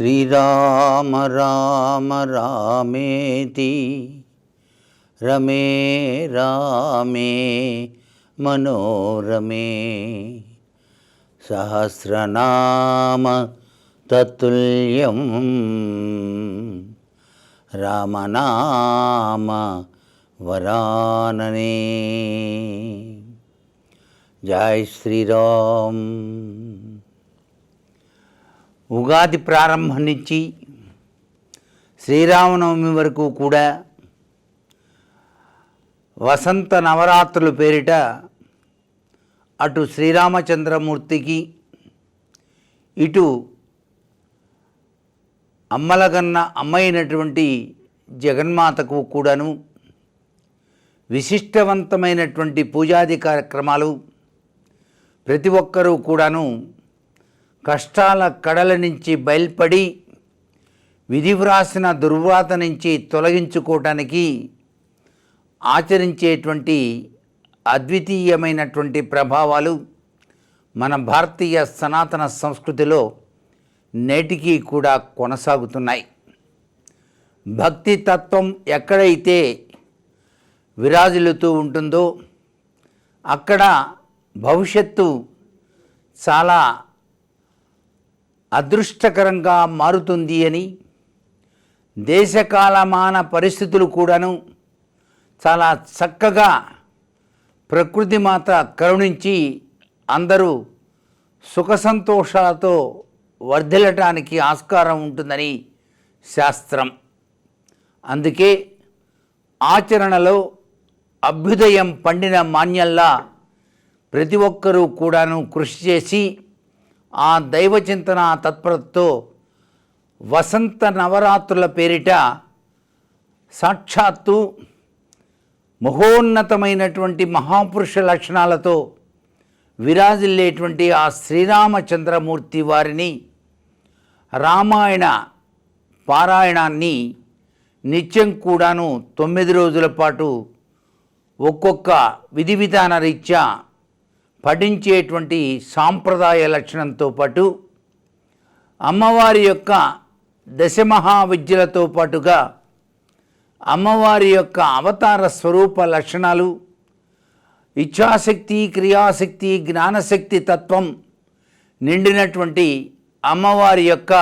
శ్రీరామ రామ రామేతి రమే రామే మనోరమే సహస్రనామ తతుల్యం రామనామ వరాననే జై శ్రీరామ్ ఉగాది ప్రారంభం నుంచి శ్రీరామనవమి వరకు కూడా వసంత నవరాత్రుల పేరిట అటు శ్రీరామచంద్రమూర్తికి ఇటు అమ్మలగన్న అమ్మైనటువంటి జగన్మాతకు కూడాను విశిష్టవంతమైనటువంటి పూజాది కార్యక్రమాలు ప్రతి ఒక్కరూ కూడాను కష్టాల కడల నుంచి బయల్పడి విధి వ్రాసిన దుర్వాత నుంచి తొలగించుకోవటానికి ఆచరించేటువంటి అద్వితీయమైనటువంటి ప్రభావాలు మన భారతీయ సనాతన సంస్కృతిలో నేటికీ కూడా కొనసాగుతున్నాయి. భక్తి తత్వం ఎక్కడైతే విరాజిల్లుతూ ఉంటుందో అక్కడ భవిష్యత్తు చాలా అదృష్టకరంగా మారుతుంది అని దేశకాలమాన పరిస్థితులు కూడాను చాలా చక్కగా ప్రకృతి మాత కరుణించి అందరూ సుఖ సంతోషాలతో వర్ధిల్లటానికి ఆస్కారం ఉంటుందని శాస్త్రం. అందుకే ఆచరణలో అభ్యుదయం పండిన మాన్యల్లా ప్రతి ఒక్కరూ కూడాను కృషి చేసి ఆ దైవచింతన తత్పరతతో వసంత నవరాత్రుల పేరిట సాక్షాత్తు మహోన్నతమైనటువంటి మహాపురుష లక్షణాలతో విరాజిల్లేటువంటి ఆ శ్రీరామచంద్రమూర్తి వారిని రామాయణ పారాయణాన్ని నిత్యం కూడాను తొమ్మిది రోజుల పాటు ఒక్కొక్క విధి విధాన రీత్యా పఠించేటువంటి సాంప్రదాయ లక్షణంతో పాటు అమ్మవారి యొక్క దశమహావిద్యలతో పాటుగా అమ్మవారి యొక్క అవతార స్వరూప లక్షణాలు ఇచ్ఛాశక్తి క్రియాశక్తి జ్ఞానశక్తి తత్వం నిండినటువంటి అమ్మవారి యొక్క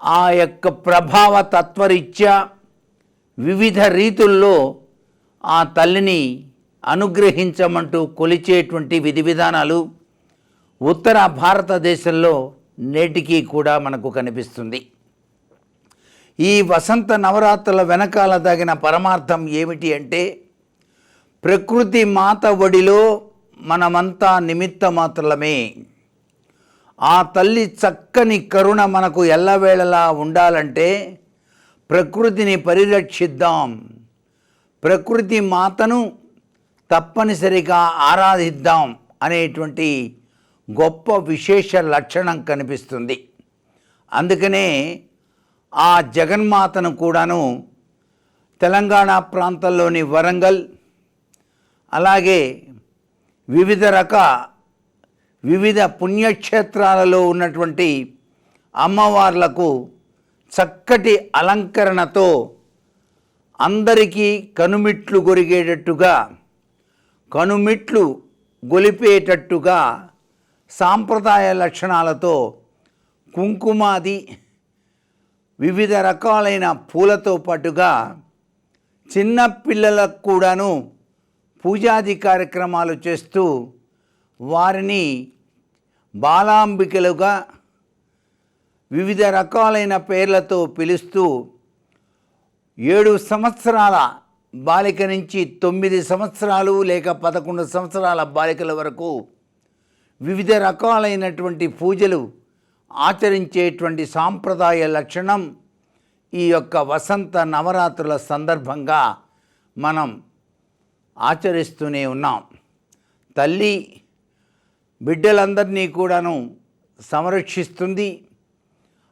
ఆ యొక్క ప్రభావ తత్వరీత్యా వివిధ రీతుల్లో ఆ తల్లిని అనుగ్రహించమంటూ కొలిచేటువంటి విధి విధానాలు ఉత్తర భారతదేశంలో నేటికీ కూడా మనకు కనిపిస్తుంది. ఈ వసంత నవరాత్రుల వెనకాల తగిన పరమార్థం ఏమిటి అంటే ప్రకృతి మాత ఒడిలో మనమంతా నిమిత్త మాత్రలమే ఆ తల్లి చక్కని కరుణ మనకు ఎల్లవేళలా ఉండాలంటే ప్రకృతిని పరిరక్షిద్దాం. ప్రకృతి మాతను తప్పనిసరిగా ఆరాధిద్దాం అనేటువంటి గొప్ప విశేష లక్షణం కనిపిస్తుంది. అందుకనే ఆ జగన్మాతను కూడాను తెలంగాణ ప్రాంతంలోని వరంగల్ అలాగే వివిధ రక వివిధ పుణ్యక్షేత్రాలలో ఉన్నటువంటి అమ్మవార్లకు చక్కటి అలంకరణతో అందరికీ కనుమిట్లు గొరిగేటట్టుగా కనుమిట్లు గొలిపేటట్టుగా సాంప్రదాయ లక్షణాలతో కుంకుమాది వివిధ రకాలైన పూలతో పాటుగా చిన్న పిల్లలకు కూడాను పూజాది కార్యక్రమాలు చేస్తూ వారిని బాలాంబికలుగా వివిధ రకాలైన పేర్లతో పిలుస్తూ ఏడు సంవత్సరాల బాలిక నుంచి తొమ్మిది సంవత్సరాలు లేక పదకొండు సంవత్సరాల బాలికల వరకు వివిధ రకాలైనటువంటి పూజలు ఆచరించేటువంటి సాంప్రదాయ లక్షణం ఈ యొక్క వసంత నవరాత్రుల సందర్భంగా మనం ఆచరిస్తూనే ఉన్నాం. తల్లి బిడ్డలందరినీ కూడాను సంరక్షిస్తుంది.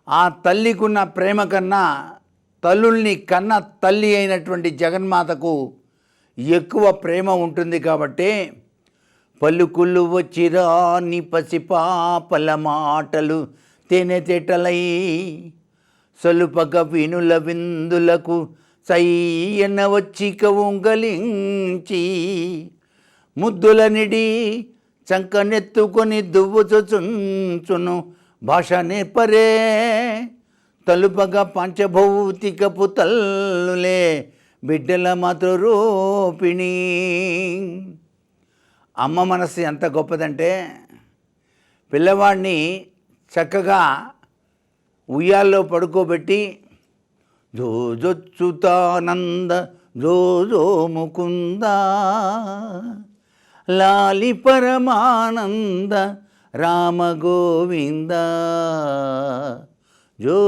ఆ తల్లికున్న ప్రేమ కన్నా తల్లుల్ని కన్న తల్లి అయినటువంటి జగన్మాతకు ఎక్కువ ప్రేమ ఉంటుంది కాబట్టి పలుకులు వచ్చిరా నీ పసిపాపల మాటలు తేనె తేటలై సొలుపక వినుల విందులకు సయ్యన వచ్చి ఉంగలించి ముద్దుల నిడి చంకనెత్తుకొని దువ్వుచుచుంచును భాష నేపరే తలుపగా పంచభౌతికపు తల్లులే బిడ్డల మాతృరూపిణి. అమ్మ మనసు ఎంత గొప్పదంటే పిల్లవాడిని చక్కగా ఉయ్యాల్లో పడుకోబెట్టి జోజొచ్చుతానంద జోజో ముకుంద లాలి పరమానంద రామ గోవింద జో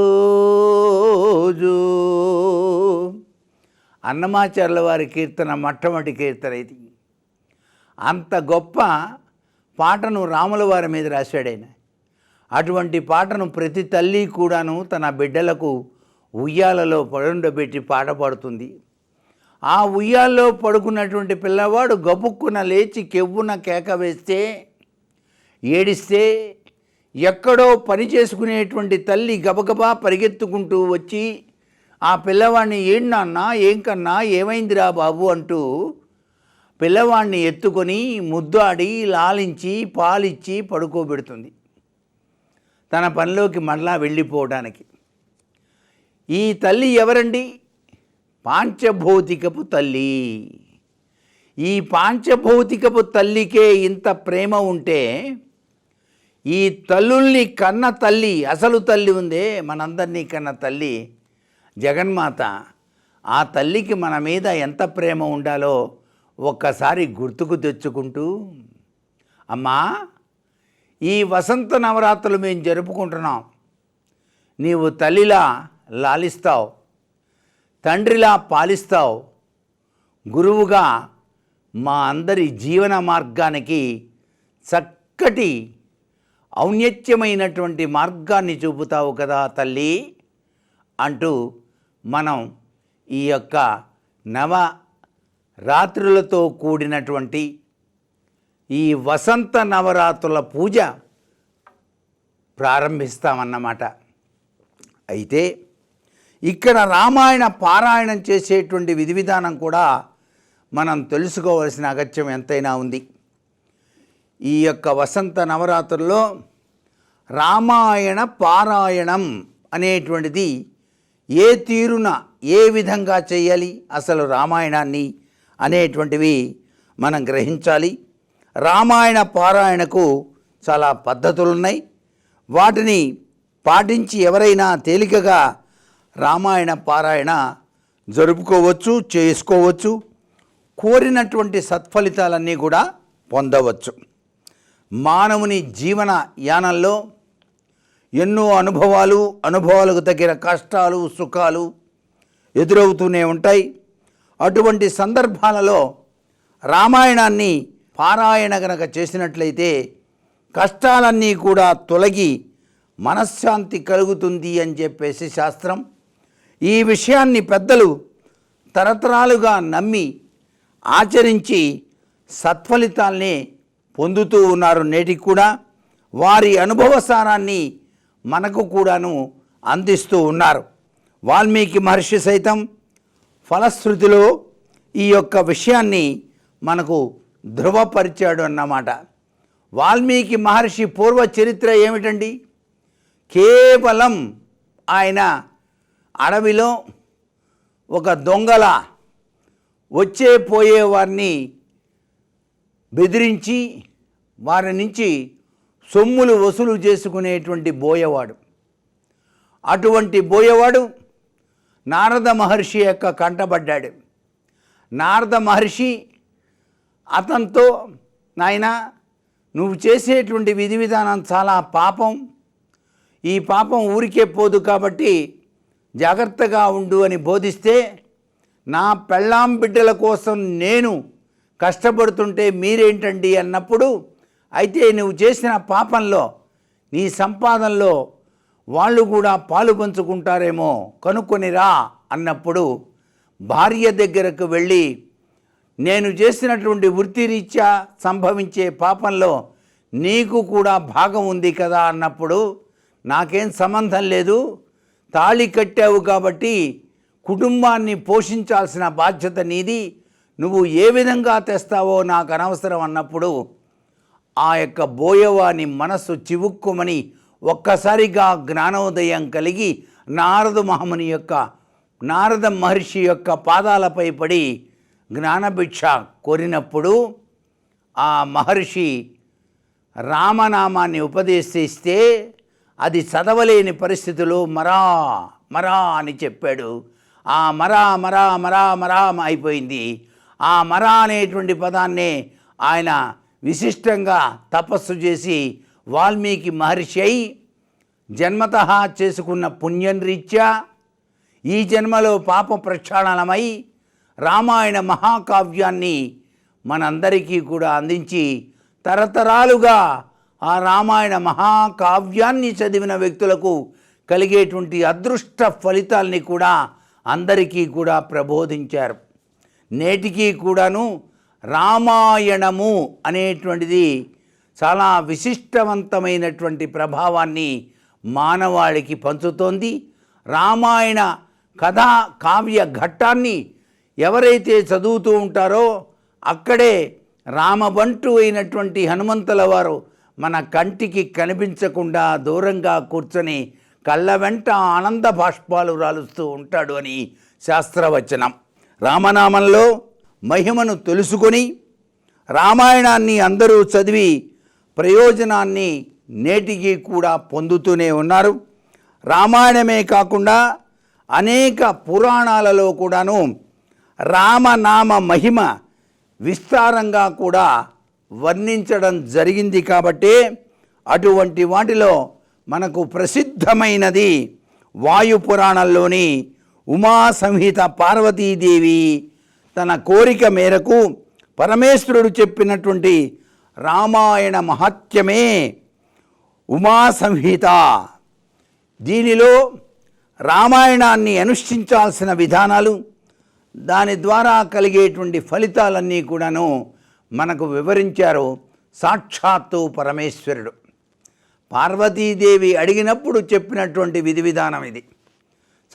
జో. అన్నమాచార్యుల వారి కీర్తన మొట్టమొదటి కీర్తన ఇది. అంత గొప్ప పాటను రాముల వారి మీద రాశాడైన అటువంటి పాటను ప్రతి తల్లి కూడాను తన బిడ్డలకు ఉయ్యాలలో పడుండబెట్టి పాట పాడుతుంది. ఆ ఉయ్యాల్లో పడుకున్నటువంటి పిల్లవాడు గబుక్కున లేచి కెవ్వున కేక వేస్తే ఏడిస్తే ఎక్కడో పని చేసుకునేటువంటి తల్లి గబగబా పరిగెత్తుకుంటూ వచ్చి ఆ పిల్లవాడిని ఏం నాన్న ఏం కన్నా ఏమైందిరా బాబు? అంటూ పిల్లవాడిని ఎత్తుకొని ముద్దాడి లాలించి పాలిచ్చి పడుకోబెడుతుంది. తన పనిలోకి మళ్ళా వెళ్ళిపోవడానికి. ఈ తల్లి ఎవరండి? పాంచభౌతికపు తల్లి. ఈ పాంచభౌతికపు తల్లికే ఇంత ప్రేమ ఉంటే ఈ తల్లుల్ని కన్న తల్లి అసలు తల్లి ఉందే మనందరినీ కన్న తల్లి జగన్మాత. ఆ తల్లికి మన మీద ఎంత ప్రేమ ఉండాలో ఒక్కసారి గుర్తుకు తెచ్చుకుంటూ అమ్మా ఈ వసంత నవరాత్రులు మేము జరుపుకుంటున్నాం. నీవు తల్లిలా లాలిస్తావు తండ్రిలా పాలిస్తావు. గురువుగా మా అందరి జీవన మార్గానికి చక్కటి ఔన్నత్యమైనటువంటి మార్గాన్ని చూపుతావు కదా తల్లి అంటూ మనం ఈ యొక్క నవ రాత్రులతో కూడినటువంటి ఈ వసంత నవరాత్రుల పూజ ప్రారంభిస్తామన్నమాట. అయితే ఇక్కడ రామాయణ పారాయణం చేసేటువంటి విధి విధానం కూడా మనం తెలుసుకోవాల్సిన అగత్యం ఎంతైనా ఉంది. ఈ యొక్క వసంత నవరాత్రుల్లో రామాయణ పారాయణం అనేటువంటిది ఏ తీరున ఏ విధంగా చేయాలి అసలు రామాయణాన్ని అనేటువంటివి మనం గ్రహించాలి. రామాయణ పారాయణకు చాలా పద్ధతులు ఉన్నాయి వాటిని పాటించి ఎవరైనా తేలికగా రామాయణ పారాయణ జరుపుకోవచ్చు చేసుకోవచ్చు కోరినటువంటి సత్ఫలితాలన్నీ కూడా పొందవచ్చు. మానవుని జీవన యానంలో ఎన్నో అనుభవాలు అనుభవాలకు తగిన కష్టాలు సుఖాలు ఎదురవుతూనే ఉంటాయి. అటువంటి సందర్భాలలో రామాయణాన్ని పారాయణ గనక చేసినట్లయితే కష్టాలన్నీ కూడా తొలగి మనశ్శాంతి కలుగుతుంది అని చెప్పేసి శాస్త్రం ఈ విషయాన్ని పెద్దలు తరతరాలుగా నమ్మి ఆచరించి సత్ఫలితాల్ని పొందుతూ ఉన్నారు నేటికి కూడా వారి అనుభవ సారాన్ని మనకు కూడాను అందిస్తూ ఉన్నారు. వాల్మీకి మహర్షి సైతం ఫలశ్రుతిలో ఈ యొక్క విషయాన్ని మనకు ధృవపరిచాడు అన్నమాట. వాల్మీకి మహర్షి పూర్వ చరిత్ర ఏమిటండి? కేవలం ఆయన అడవిలో ఒక దొంగల వచ్చే పోయే వారిని బెదిరించి వారి నుంచి సొమ్ములు వసూలు చేసుకునేటువంటి బోయవాడు. అటువంటి బోయవాడు నారద మహర్షి యొక్క కంటబడ్డాడు. నారద మహర్షి అతనితో నాయన నువ్వు చేసేటువంటి విధి విధానం చాలా పాపం. ఈ పాపం ఊరికే పోదు కాబట్టి జాగ్రత్తగా ఉండు అని బోధిస్తే నా పెళ్ళాం బిడ్డల కోసం నేను కష్టపడుతుంటే మీరేంటండి అన్నప్పుడు అయితే నువ్వు చేసిన పాపంలో నీ సంపాదనలో వాళ్ళు కూడా పాలు పంచుకుంటారేమో కనుక్కొనిరా అన్నప్పుడు భార్య దగ్గరకు వెళ్ళి నేను చేసినటువంటి వృత్తిరీత్యా సంభవించే పాపంలో నీకు కూడా భాగం ఉంది కదా అన్నప్పుడు నాకేం సంబంధం లేదు తాళి కట్టావు కాబట్టి కుటుంబాన్ని పోషించాల్సిన బాధ్యత నీది నువ్వు ఏ విధంగా తెస్తావో నాకు అనవసరం అన్నప్పుడు ఆ యొక్క బోయవాని మనస్సు చివుక్కుమని ఒక్కసారిగా జ్ఞానోదయం కలిగి నారద మహముని యొక్క నారద మహర్షి యొక్క పాదాలపై పడి జ్ఞానభిక్ష కోరినప్పుడు ఆ మహర్షి రామనామాన్ని ఉపదేశిస్తే అది చదవలేని పరిస్థితిలో మరా మరా అని చెప్పాడు ఆ మరా మరా మరా మరా అయిపోయింది ఆ మర అనేటువంటి పదాన్నే ఆయన విశిష్టంగా తపస్సు చేసి వాల్మీకి మహర్షి అయి జన్మత చేసుకున్న పుణ్యం రీత్యా ఈ జన్మలో పాప ప్రక్షాళనమై రామాయణ మహాకావ్యాన్ని మనందరికీ కూడా అందించి తరతరాలుగా ఆ రామాయణ మహాకావ్యాన్ని చదివిన వ్యక్తులకు కలిగేటువంటి అదృష్ట ఫలితాల్ని కూడా అందరికీ కూడా ప్రబోధించారు. నేటికి కూడాను రామాయణము అనేటువంటిది చాలా విశిష్టవంతమైనటువంటి ప్రభావాన్ని మానవాళికి పంచుతోంది. రామాయణ కథా కావ్య ఘట్టాన్ని ఎవరైతే చదువుతూ ఉంటారో అక్కడే రామబంటు అయినటువంటి హనుమంతుల వారు మన కంటికి కనిపించకుండా దూరంగా కూర్చొని కళ్ళ వెంట ఆనంద బాష్పాలు రాలుస్తూ ఉంటాడు అని శాస్త్రవచనం. రామనామంలో మహిమను తెలుసుకొని రామాయణాన్ని అందరూ చదివి ప్రయోజనాన్ని నేటికి కూడా పొందుతూనే ఉన్నారు. రామాయణమే కాకుండా అనేక పురాణాలలో కూడాను రామనామ మహిమ విస్తారంగా కూడా వర్ణించడం జరిగింది కాబట్టి అటువంటి వాటిలో మనకు ప్రసిద్ధమైనది వాయు పురాణంలోని ఉమా సంహిత పార్వతీదేవి తన కోరిక మేరకు పరమేశ్వరుడు చెప్పినటువంటి రామాయణ మహత్యమే ఉమా సంహిత దీనిలో రామాయణాన్ని అనుష్ఠించాల్సిన విధానాలు దాని ద్వారా కలిగేటువంటి ఫలితాలన్నీ కూడాను మనకు వివరించారు సాక్షాత్తు పరమేశ్వరుడు. పార్వతీదేవి అడిగినప్పుడు చెప్పినటువంటి విధి విధానం ఇది.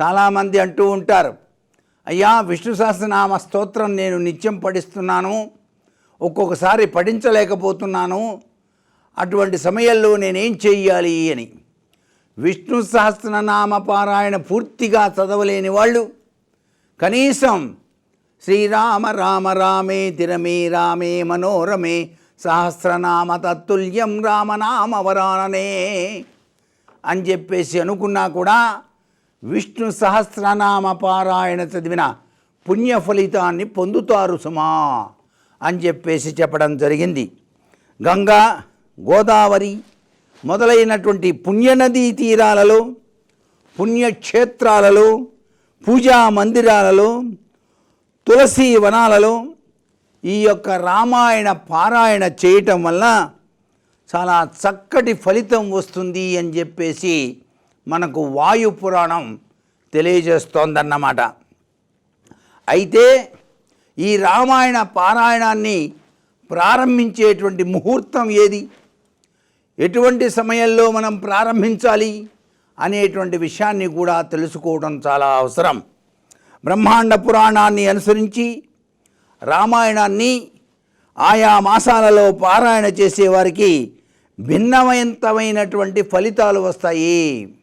చాలామంది అంటూ ఉంటారు అయ్యా విష్ణు సహస్రనామ స్తోత్రం నేను నిత్యం పఠిస్తున్నాను ఒక్కొక్కసారి పఠించలేకపోతున్నాను అటువంటి సమయంలో నేనేం చెయ్యాలి? అని. విష్ణు సహస్రనామ పారాయణ పూర్తిగా చదవలేని వాళ్ళు కనీసం శ్రీరామ రామ రామే తిరమే రామే మనోరమే సహస్రనామ తత్తుల్యం రామనామ వరాననే అని చెప్పేసి అనుకున్నా కూడా విష్ణు సహస్రనామ పారాయణ చదివిన పుణ్య ఫలితాన్ని పొందుతారు సుమా అని చెప్పేసి చెప్పడం జరిగింది. గంగా గోదావరి మొదలైనటువంటి పుణ్యనదీ తీరాలలో పుణ్యక్షేత్రాలలో పూజా మందిరాలలో తులసి వనాలలో ఈ యొక్క రామాయణ పారాయణ చేయటం వల్ల చాలా చక్కటి ఫలితం వస్తుంది అని చెప్పేసి మనకు వాయు పురాణం తెలియజేస్తోందన్నమాట. అయితే ఈ రామాయణ పారాయణాన్ని ప్రారంభించేటువంటి ముహూర్తం ఏది? ఎటువంటి సమయంలో మనం ప్రారంభించాలి అనేటువంటి విషయాన్ని కూడా తెలుసుకోవడం చాలా అవసరం. బ్రహ్మాండ పురాణాన్ని అనుసరించి రామాయణాన్ని ఆయా మాసాలలో పారాయణ చేసేవారికి భిన్నమైనటువంటి ఫలితాలు వస్తాయి.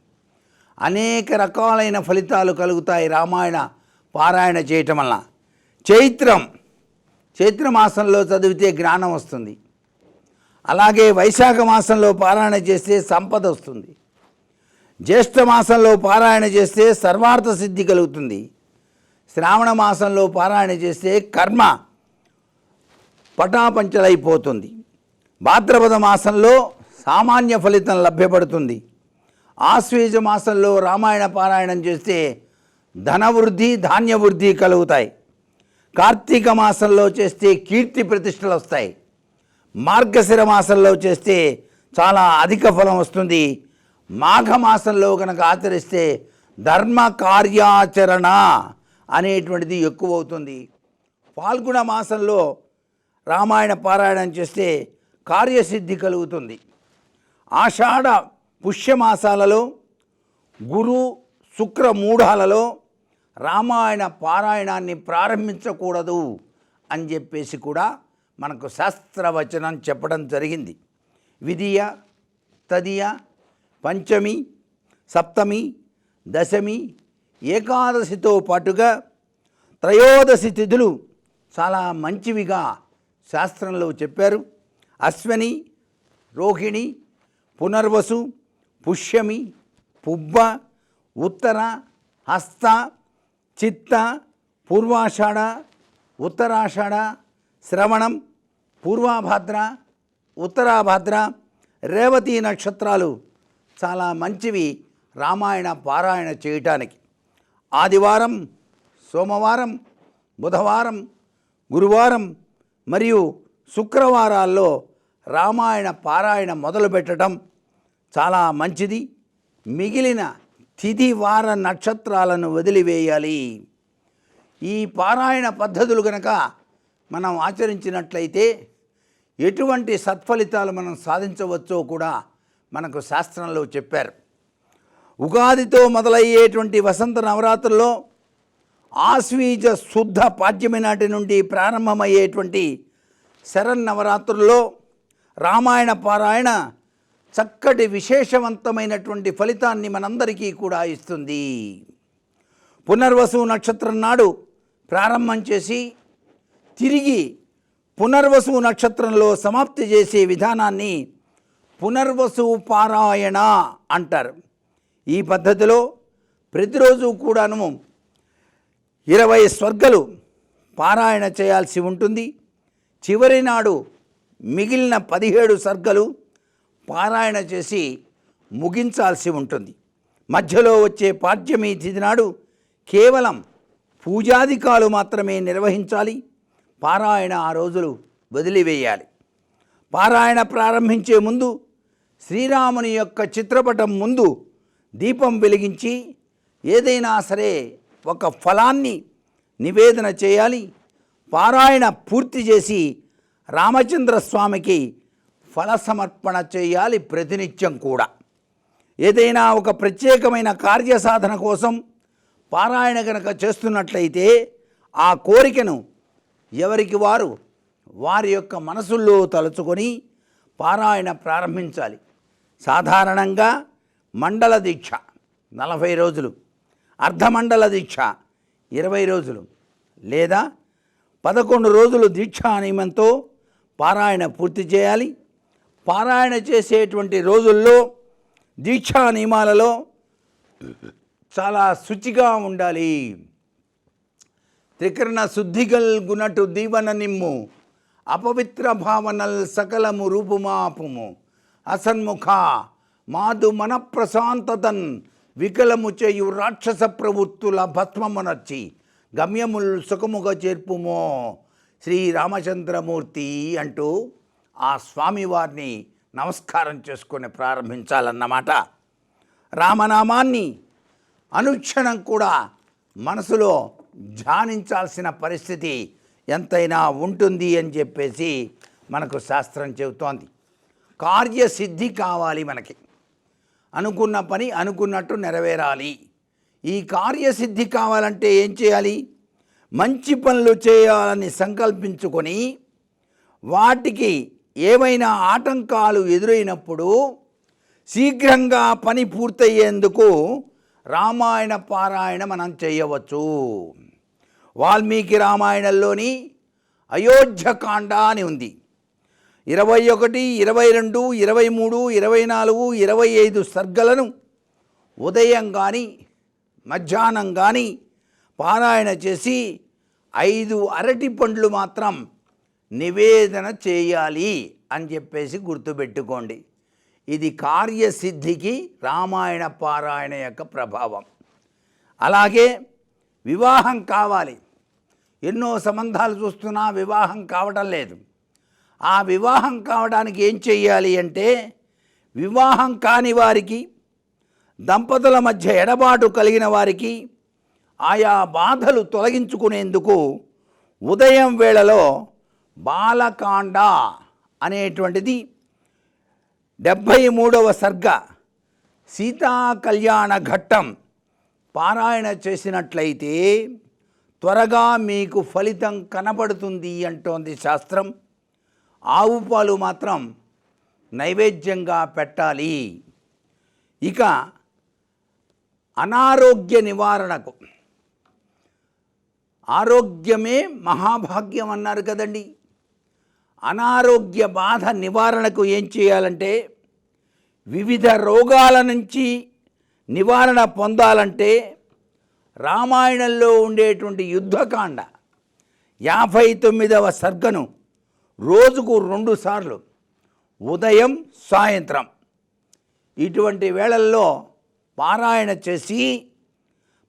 అనేక రకాలైన ఫలితాలు కలుగుతాయి రామాయణ పారాయణ చేయటం వల్ల చైత్రం చైత్రమాసంలో చదివితే జ్ఞానం వస్తుంది. అలాగే వైశాఖ మాసంలో పారాయణ చేస్తే సంపద వస్తుంది. జ్యేష్ఠ మాసంలో పారాయణ చేస్తే సర్వార్థ సిద్ధి కలుగుతుంది. శ్రావణ మాసంలో పారాయణ చేస్తే కర్మ పటాపంచలైపోతుంది. భాద్రపద మాసంలో సామాన్య ఫలితం లభ్యపడుతుంది. ఆశ్వేజ మాసంలో రామాయణ పారాయణం చేస్తే ధనవృద్ధి ధాన్యవృద్ధి కలుగుతాయి. కార్తీక మాసంలో చేస్తే కీర్తి ప్రతిష్టలు వస్తాయి. మార్గశిర మాసంలో చేస్తే చాలా అధిక ఫలం వస్తుంది. మాఘమాసంలో కనుక ఆచరిస్తే ధర్మ కార్యాచరణ అనేటువంటిది ఎక్కువ అవుతుంది ఫాల్గుణ మాసంలో రామాయణ పారాయణం చేస్తే కార్యసిద్ధి కలుగుతుంది. ఆషాఢ పుష్యమాసాలలో గురు శుక్ర మూఢాలలో రామాయణ పారాయణాన్ని ప్రారంభించకూడదు అని చెప్పేసి కూడా మనకు శాస్త్రవచనం చెప్పడం జరిగింది. విధియ తదియ పంచమి సప్తమి దశమి ఏకాదశితో పాటుగా త్రయోదశి తిథులు చాలా మంచివిగా శాస్త్రంలో చెప్పారు. అశ్వని రోహిణి పునర్వసు పుష్యమి పుబ్బ ఉత్తర హస్త చిత్త పూర్వాషాఢ ఉత్తరాషాఢ శ్రవణం పూర్వాభాద్ర ఉత్తరాభాద్ర రేవతి నక్షత్రాలు చాలా మంచివి రామాయణ పారాయణ చేయటానికి. ఆదివారం సోమవారం బుధవారం గురువారం మరియు శుక్రవారాల్లో రామాయణ పారాయణ మొదలుపెట్టడం చాలా మంచిది. మిగిలిన తిథి వార నక్షత్రాలను వదిలివేయాలి. ఈ పారాయణ పద్ధతులు గనక మనం ఆచరించినట్లయితే ఎటువంటి సత్ఫలితాలు మనం సాధించవచ్చో కూడా మనకు శాస్త్రంలో చెప్పారు. ఉగాదితో మొదలయ్యేటువంటి వసంత నవరాత్రుల్లో ఆశ్వీజ శుద్ధ పాడ్యమి నాటి నుండి ప్రారంభమయ్యేటువంటి శరన్నవరాత్రుల్లో రామాయణ పారాయణ చక్కటి విశేషవంతమైనటువంటి ఫలితాన్ని మనందరికీ కూడా ఇస్తుంది. పునర్వసు నక్షత్రం నాడు ప్రారంభం చేసి తిరిగి పునర్వసు నక్షత్రంలో సమాప్తి చేసే విధానాన్ని పునర్వసు పారాయణ అంటారు. ఈ పద్ధతిలో ప్రతిరోజు కూడాను ఇరవై స్వర్గలు పారాయణ చేయాల్సి ఉంటుంది. చివరి నాడు మిగిలిన పదిహేడు సర్గలు పారాయణ చేసి ముగించాల్సి ఉంటుంది. మధ్యలో వచ్చే పాడ్యమి తిథి నాడు కేవలం పూజాధికాలు మాత్రమే నిర్వహించాలి. పారాయణ ఆ రోజులు వదిలివేయాలి. పారాయణ ప్రారంభించే ముందు శ్రీరాముని యొక్క చిత్రపటం ముందు దీపం వెలిగించి ఏదైనా సరే ఒక ఫలాన్ని నివేదన చేయాలి. పారాయణ పూర్తి చేసి రామచంద్ర స్వామికి ఫల సమర్పణ చేయాలి ప్రతినిత్యం కూడా. ఏదైనా ఒక ప్రత్యేకమైన కార్యసాధన కోసం పారాయణ గనక చేస్తున్నట్లయితే ఆ కోరికను ఎవరికి వారు? వారి యొక్క మనసుల్లో తలుచుకొని పారాయణ ప్రారంభించాలి. సాధారణంగా మండల దీక్ష నలభై రోజులు అర్ధమండల దీక్ష ఇరవై రోజులు లేదా పదకొండు రోజులు దీక్షా నియమంతో పారాయణ పూర్తి చేయాలి. పారాయణ చేసేటువంటి రోజుల్లో దీక్షా నియమాలలో చాలా శుచిగా ఉండాలి. త్రికరణ శుద్ధిగల్ గుణటు దీవన నిమ్ము అపవిత్ర భావనల్ సకలము రూపుమాపుము అసన్ముఖ మాదు మన ప్రశాంతతన్ వికలము చేయు రాక్షస ప్రవృత్తుల భస్మమునర్చి గమ్యముల్ సుఖముగా చేర్పుమో శ్రీ రామచంద్రమూర్తి అంటూ ఆ స్వామివారిని నమస్కారం చేసుకొని ప్రారంభించాలన్నమాట. రామనామాన్ని అనుక్షణం కూడా మనసులో ధ్యానించాల్సిన పరిస్థితి ఎంతైనా ఉంటుంది అని చెప్పేసి మనకు శాస్త్రం చెబుతోంది. కార్యసిద్ధి కావాలి మనకి. అనుకున్న పని అనుకున్నట్టు నెరవేరాలి. ఈ కార్యసిద్ధి కావాలంటే ఏం చేయాలి? మంచి పనులు చేయాలని సంకల్పించుకొని వాటికి ఏమైనా ఆటంకాలు ఎదురైనప్పుడు శీఘ్రంగా పని పూర్తయ్యేందుకు రామాయణ పారాయణ మనం చేయవచ్చు. వాల్మీకి రామాయణంలోని అయోధ్యకాండ అని ఉంది. ఇరవై ఒకటి ఇరవై రెండు ఇరవై మూడు ఇరవై నాలుగు ఇరవై ఐదు సర్గలను ఉదయం కానీ మధ్యాహ్నం కానీ పారాయణ చేసి ఐదు అరటి పండ్లు మాత్రం నివేదన చేయాలి అని చెప్పేసి గుర్తుపెట్టుకోండి. ఇది కార్యసిద్ధికి రామాయణ పారాయణ యొక్క ప్రభావం. అలాగే వివాహం కావాలి. ఎన్నో సంబంధాలు చూస్తున్నా వివాహం కావటం లేదు. ఆ వివాహం కావడానికి ఏం చెయ్యాలి అంటే వివాహం కాని వారికి దంపతుల మధ్య ఎడబాటు కలిగిన వారికి ఆయా బాధలు తొలగించుకునేందుకు ఉదయం వేళలో బాలకాండ అనేటువంటిది డెబ్భై మూడవ సర్గ సీతా కళ్యాణ ఘట్టం పారాయణ చేసినట్లయితే త్వరగా మీకు ఫలితం కనబడుతుంది అంటోంది శాస్త్రం. ఆవు పాలు మాత్రం నైవేద్యంగా పెట్టాలి. ఇక అనారోగ్య నివారణకు. ఆరోగ్యమే మహాభాగ్యం అన్నారు కదండి. అనారోగ్య బాధ నివారణకు ఏం చేయాలంటే వివిధ రోగాల నుంచి నివారణ పొందాలంటే రామాయణంలో ఉండేటువంటి యుద్ధకాండ యాభై తొమ్మిదవ సర్గను రోజుకు రెండుసార్లు ఉదయం సాయంత్రం. ఇటువంటి వేళల్లో పారాయణ చేసి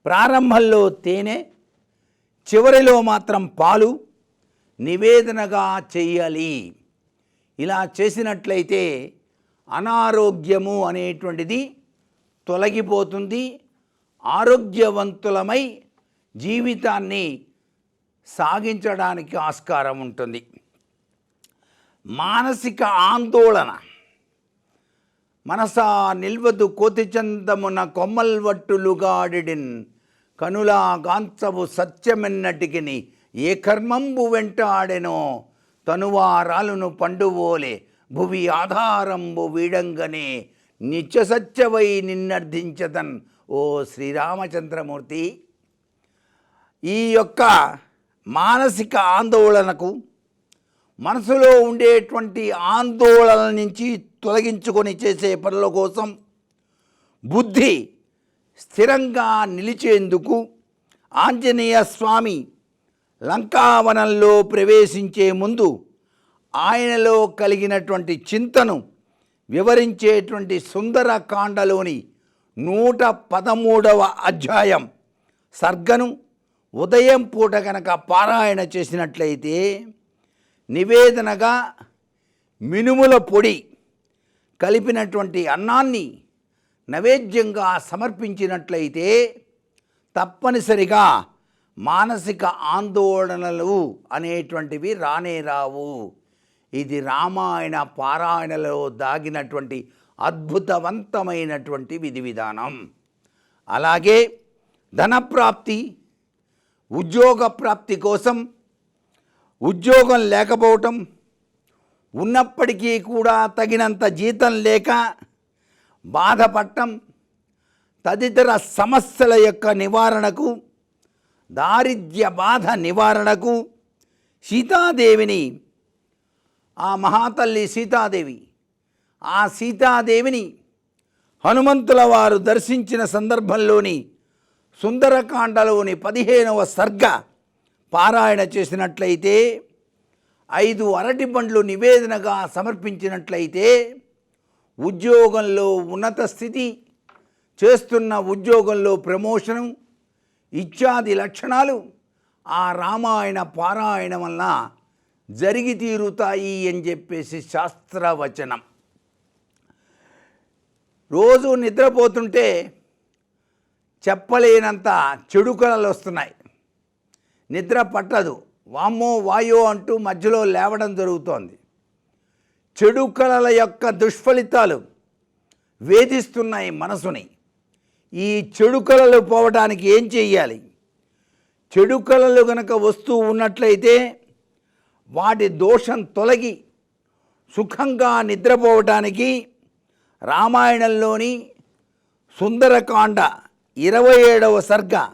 ప్రారంభంలో తేనె చివరిలో మాత్రం పాలు నివేదనగా చెయ్యాలి. ఇలా చేసినట్లయితే అనారోగ్యము అనేటువంటిది తొలగిపోతుంది. ఆరోగ్యవంతులమై జీవితాన్ని సాగించడానికి ఆస్కారం ఉంటుంది. మానసిక ఆందోళన. మనసా నిల్వదు కోతిచందమున కొమ్మల్వట్టులుగాడిడిన్ కనులా కాంచవు సత్యమెన్నటికిని ఏ కర్మంబు వెంట ఆడెనో తనువారాలును పండువోలే. భువి ఆధారంబు వీడంగనే నిత్య సత్యవై నిన్నర్థించతన్ ఓ శ్రీరామచంద్రమూర్తి ఈ యొక్క మానసిక ఆందోళనకు మనసులో ఉండేటువంటి ఆందోళన నుంచి తొలగించుకొని చేసే పనుల కోసం బుద్ధి స్థిరంగా నిలిచేందుకు ఆంజనేయ స్వామి లంకావనంలో ప్రవేశించే ముందు ఆయనలో కలిగినటువంటి చింతను వివరించేటువంటి సుందరకాండలోని నూట పదమూడవ అధ్యాయం సర్గను ఉదయం పూట గనక పారాయణ చేసినట్లయితే నివేదనగా మినుముల పొడి కలిపినటువంటి అన్నాన్ని నైవేద్యంగా సమర్పించినట్లయితే తప్పనిసరిగా మానసిక ఆందోళనలు అనేటువంటివి రానే రావు. ఇది రామాయణ పారాయణలో దాగినటువంటి అద్భుతవంతమైనటువంటి విధి విధానం. అలాగే ధనప్రాప్తి ఉద్యోగ ప్రాప్తి కోసం ఉద్యోగం లేకపోవటం ఉన్నప్పటికీ కూడా తగినంత జీతం లేక బాధపడటం తదితర సమస్యల యొక్క నివారణకు దారిద్ర్య బాధ నివారణకు సీతాదేవిని ఆ మహాతల్లి సీతాదేవి ఆ సీతాదేవిని హనుమంతుల వారు దర్శించిన సందర్భంలోని సుందరకాండలోని పదిహేనవ సర్గ పారాయణ చేసినట్లయితే ఐదు అరటి పండ్లు నివేదనగా సమర్పించినట్లయితే ఉద్యోగంలో ఉన్నత స్థితి చేస్తున్న ఉద్యోగంలో ప్రమోషను ఇత్యాది లక్షణాలు ఆ రామాయణ పారాయణం వలన జరిగి తీరుతాయి అని చెప్పేసి శాస్త్రవచనం. రోజు నిద్రపోతుంటే చెప్పలేనంత చెడు కళలు వస్తున్నాయి. నిద్ర పట్టదు. వామ్మో వాయో అంటూ మధ్యలో లేవడం జరుగుతోంది. చెడు కళల యొక్క దుష్ఫలితాలు వేధిస్తున్నాయి మనసుని. ఈ చెడు కళలు పోవటానికి ఏం చెయ్యాలి? చెడు కళలు గనక వస్తూ ఉన్నట్లయితే వాటి దోషం తొలగి సుఖంగా నిద్రపోవటానికి రామాయణంలోని సుందరకాండ ఇరవై ఏడవ సర్గ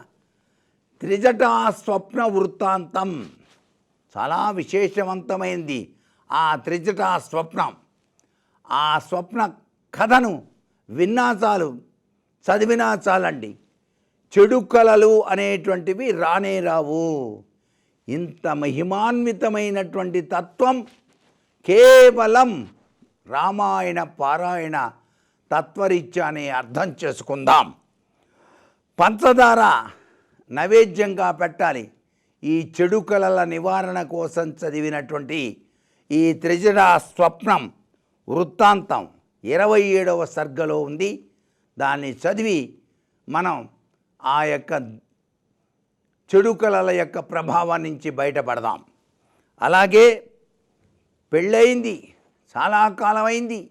త్రిజటా స్వప్న వృత్తాంతం. చాలా విశేషవంతమైంది ఆ త్రిజటా స్వప్నం. ఆ స్వప్న కథను విన్నా చాలు చదివినా చాలండి. చెడు కళలు అనేటువంటివి రానే రావు. ఇంత మహిమాన్వితమైనటువంటి తత్వం కేవలం రామాయణ పారాయణ తత్వరీత్యాన్ని అర్థం చేసుకుందాం. పంచదార నైవేద్యంగా పెట్టాలి. ఈ చెడు కళల నివారణ కోసం చదివినటువంటి ఈ త్రిజడ స్వప్నం వృత్తాంతం ఇరవై ఏడవ సర్గలో ఉంది. దాన్ని చదివి మనం ఆ యొక్క చెడు కళల యొక్క ప్రభావం నుంచి బయటపడదాం. అలాగే పెళ్ళయింది చాలా కాలమైంది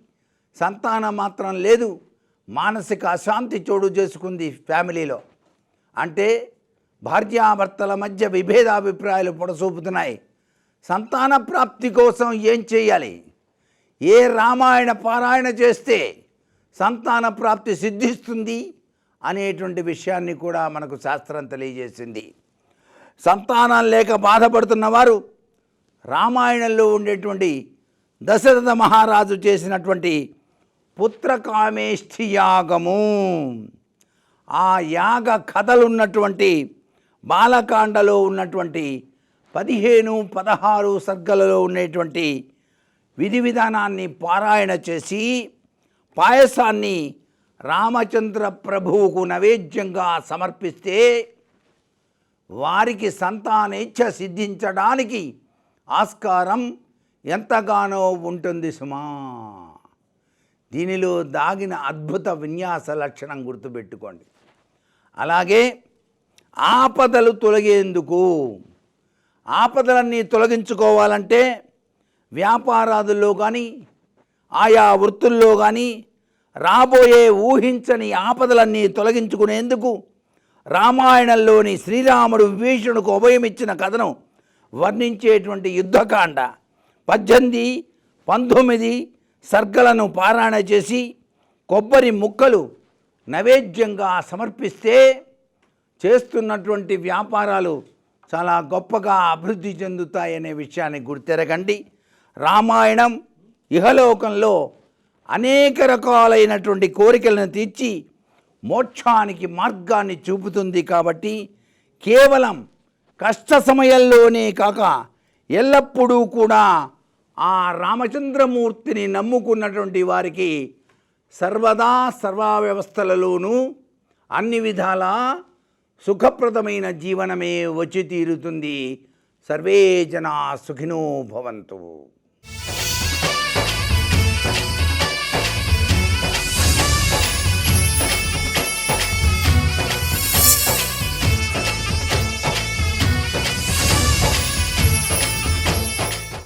సంతానం మాత్రం లేదు మానసిక అశాంతి చోటు చేసుకుంది ఫ్యామిలీలో. అంటే భార్యాభర్తల మధ్య విభేదాభిప్రాయాలు పొడసూపుతున్నాయి. సంతాన ప్రాప్తి కోసం ఏం చేయాలి? ఏ రామాయణ పారాయణ చేస్తే సంతాన ప్రాప్తి సిద్ధిస్తుంది అనేటువంటి విషయాన్ని కూడా మనకు శాస్త్రం తెలియజేసింది. సంతానం లేక బాధపడుతున్న వారు రామాయణంలో ఉండేటువంటి దశరథ మహారాజు చేసినటువంటి పుత్రకామేష్ఠి యాగము. ఆ యాగ కథలు ఉన్నటువంటి బాలకాండలో ఉన్నటువంటి పదిహేను పదహారు సర్గలలో ఉండేటువంటి విధి విధానాన్ని పారాయణ చేసి పాయసాన్ని రామచంద్ర ప్రభువుకు నైవేద్యంగా సమర్పిస్తే వారికి సంతానేచ్ఛ సిద్ధించడానికి ఆస్కారం ఎంతగానో ఉంటుంది సుమా. దీనిలో దాగిన అద్భుత విన్యాస లక్షణం గుర్తుపెట్టుకోండి. అలాగే ఆపదలు తొలగేందుకు ఆపదలన్నీ తొలగించుకోవాలంటే వ్యాపారాదుల్లో కానీ ఆయా వృత్తుల్లో కానీ రాబోయే ఊహించని ఆపదలన్నీ తొలగించుకునేందుకు రామాయణంలోని శ్రీరాముడు విభీషణుకు ఉభయమిచ్చిన కథను వర్ణించేటువంటి యుద్ధకాండ. పద్దెనిమిది పంతొమ్మిది సర్గలను పారాయణ చేసి కొబ్బరి ముక్కలు నైవేద్యంగా సమర్పిస్తే చేస్తున్నటువంటి వ్యాపారాలు చాలా గొప్పగా అభివృద్ధి చెందుతాయనే విషయాన్ని గుర్తెరగండి. రామాయణం ఇహలోకంలో అనేక రకాలైనటువంటి కోరికలను తీర్చి మోక్షానికి మార్గాన్ని చూపుతుంది కాబట్టి కేవలం కష్ట సమయంలోనే కాక ఎల్లప్పుడూ కూడా ఆ రామచంద్రమూర్తిని నమ్ముకున్నటువంటి వారికి సర్వదా సర్వా వ్యవస్థలలోనూ అన్ని విధాల సుఖప్రదమైన జీవనమే వచ్చి తీరుతుంది. సర్వే జనా సుఖినో భవంతు.